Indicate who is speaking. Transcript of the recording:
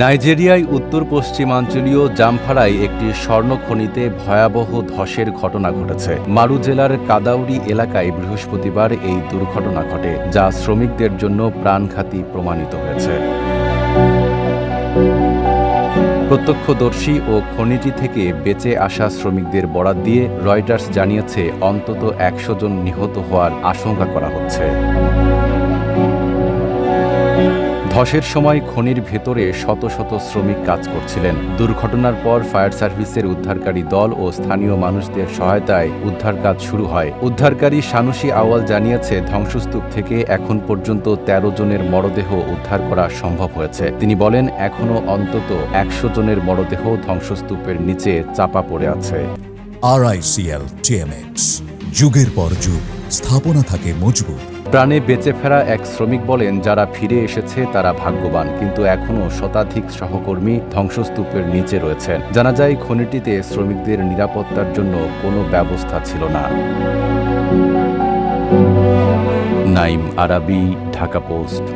Speaker 1: নাইজেরিয়ায় উত্তর পশ্চিমাঞ্চলীয় জামফারায় একটি স্বর্ণ খনিতে ভয়াবহ ধসের ঘটনা ঘটেছে। মারু জেলার কাদাউরি এলাকায় বৃহস্পতিবার এই দুর্ঘটনা ঘটে, যা শ্রমিকদের জন্য প্রাণঘাতী প্রমাণিত হয়েছে। প্রত্যক্ষদর্শী ও খনিটি থেকে বেঁচে আসা শ্রমিকদের বরাত দিয়ে রয়টার্স জানিয়েছে, অন্তত একশো জন নিহত হওয়ার আশঙ্কা করা হচ্ছে। ধসের সময় খনির ভেতরে শত শত শ্রমিক কাজ করছিলেন। দুর্ঘটনার পর ফায়ার সার্ভিসের উদ্ধারকারী দল ও স্থানীয় মানুষদের সহায়তায় উদ্ধার কাজ শুরু হয়। উদ্ধারকারী সানুসি আওয়াল জানিয়েছে, ধ্বংসস্তূপ থেকে এখন পর্যন্ত ১৩ জনের মরদেহ উদ্ধার করা সম্ভব হয়েছে। তিনি বলেন এখনও অন্তত একশো জনের মরদেহ ধ্বংসস্তূপের নিচে চাপা পড়ে আছে।
Speaker 2: আরআইসিএল টিএমএক্স যুগের পর যুগ, স্থাপনা থাকে মজবুত।
Speaker 1: প্রাণে বেঁচে ফেরা এক শ্রমিক বলেন, যারা ফিরে এসেছে, তারা ভাগ্যবান। কিন্তু এখনও শতাধিক সহকর্মী ধ্বংসস্তূপের নিচে রয়েছেন। জানা যায়, খনিটিতে শ্রমিকদের নিরাপত্তার জন্য কোনো ব্যবস্থা ছিল না। নাইম আরাবি, ঢাকা পোস্ট।